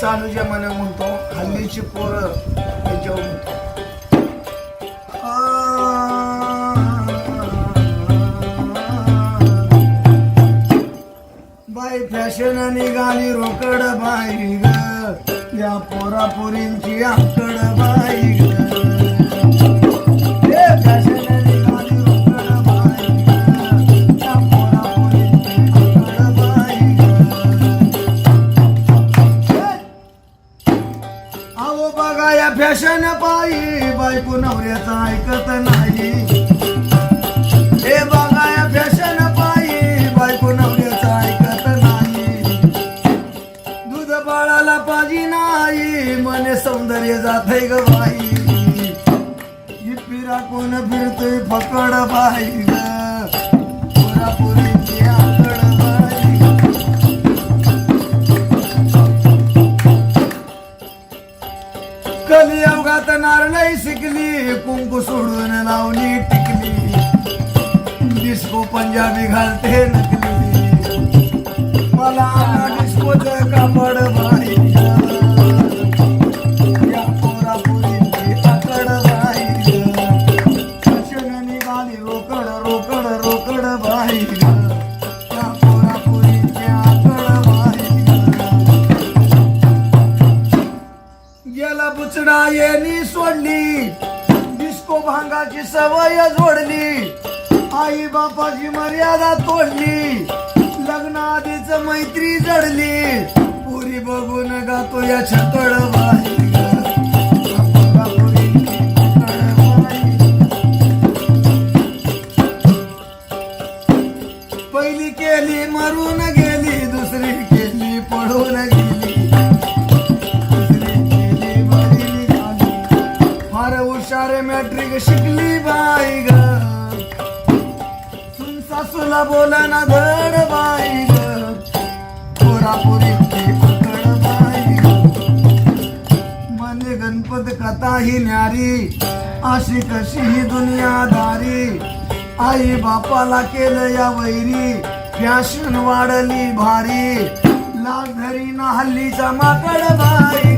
चालू जमाने म्हणतो हल्लीची पोरं त्याच्यावर म्हणतो. बाई फॅशन निघाली रोकड बाई ग. या पोरापोरींची आकड बाई ग. बघा फॅशन पायी बायको नवऱ्याचा ऐकत नाही. हे बघा या फॅशन पायी बायको नवऱ्याचा ऐकत नाही. दूध बाळाला पाजी नाही मने सौंदर्य जात ग बाई. ही कोण फिरतोय पकड बाई पुरापुरी कली अवघात नार नाही शिकली. कुंकू सोडून लावली टिकली. डिस्को पंजाबी घालते नकली. मला डिस्कोच कापड बाई रोकड रोकड रोकड बाई आयेनी सोडली. डिस्को भांगाची सवय जोडली. आई बापाची मर्यादा तोडली. लग्नाआधीच मैत्री जडली. पुरी बघून गातो या छकड पहिली केली मरून गेली दुसरी केली पडून अरे मॅट्रिक शिकली बाई ग. सुन सासूला बोला ना धड बाई ग. पोरापुरीची पकड बाई मने गणपत कथा ही न्यारी अशी कशी ही दुनियादारी. आई बापाला केलं या वैरी फॅशन वाढली भारी. लाग धरी ना हल्लीचा माकड बाई